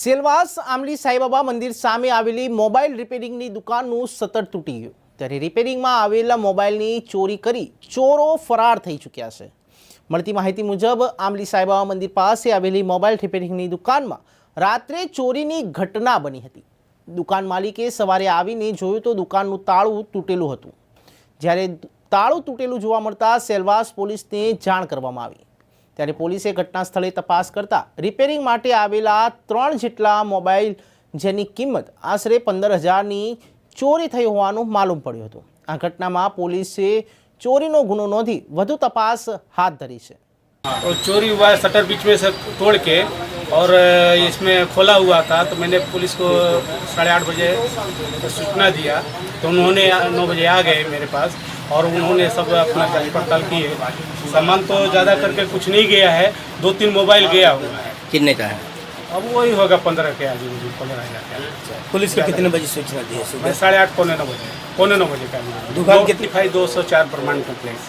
સેલવાસ આમલી સાંઈબાબા મંદિર સામે આવેલી મોબાઈલ રિપેરિંગની દુકાનનું સતત તૂટી ગયું. ત્યારે રિપેરિંગમાં આવેલા મોબાઈલની ચોરી કરી ચોરો ફરાર થઈ ચૂક્યા છે. મળતી માહિતી મુજબ આમલી સાંઈબાબા મંદિર પાસે આવેલી મોબાઈલ રિપેરિંગની દુકાનમાં રાત્રે ચોરીની ઘટના બની હતી. દુકાન માલિકે સવારે આવીને જોયું તો દુકાનનું તાળું તૂટેલું હતું. જ્યારે તાળું તૂટેલું જોવા મળતા સેલવાસ પોલીસને જાણ કરવામાં આવી. ત્યારે પોલીસે ઘટના સ્થળે તપાસ કરતા રિપેરિંગ માટે આવેલા ત્રણ જેટલા મોબાઈલ જેની કિંમત આશરે પંદર હજારની ચોરી થઈ હોવાનું માલુમ પડ્યું હતું આ ઘટનામાં પોલીસે ચોરીનો ગુનો નોંધી વધુ તપાસ હાથ ધરી છે और चोरी हुआ है शटर बीच में से तोड़ के और अ, इसमें खोला हुआ था तो मैंने पुलिस को साढ़े आठ बजे सूचना दिया तो उन्होंने नौ बजे आ गए मेरे पास और उन्होंने सब अपना जाँच पड़ताल की है। सामान तो ज़्यादा करके कुछ नहीं गया है दो तीन मोबाइल गया हुआ है। कितने का है? अब वही होगा पंद्रह के आज पंद्रह हज़ार का पुलिस को कितने बजे सूचना दी है सुबह? साढ़े आठ पौने नौ बजे पौने नौ बजे का दुकान कितनी फाइव दो सौ चार प्रमाण कम्प्लेक्स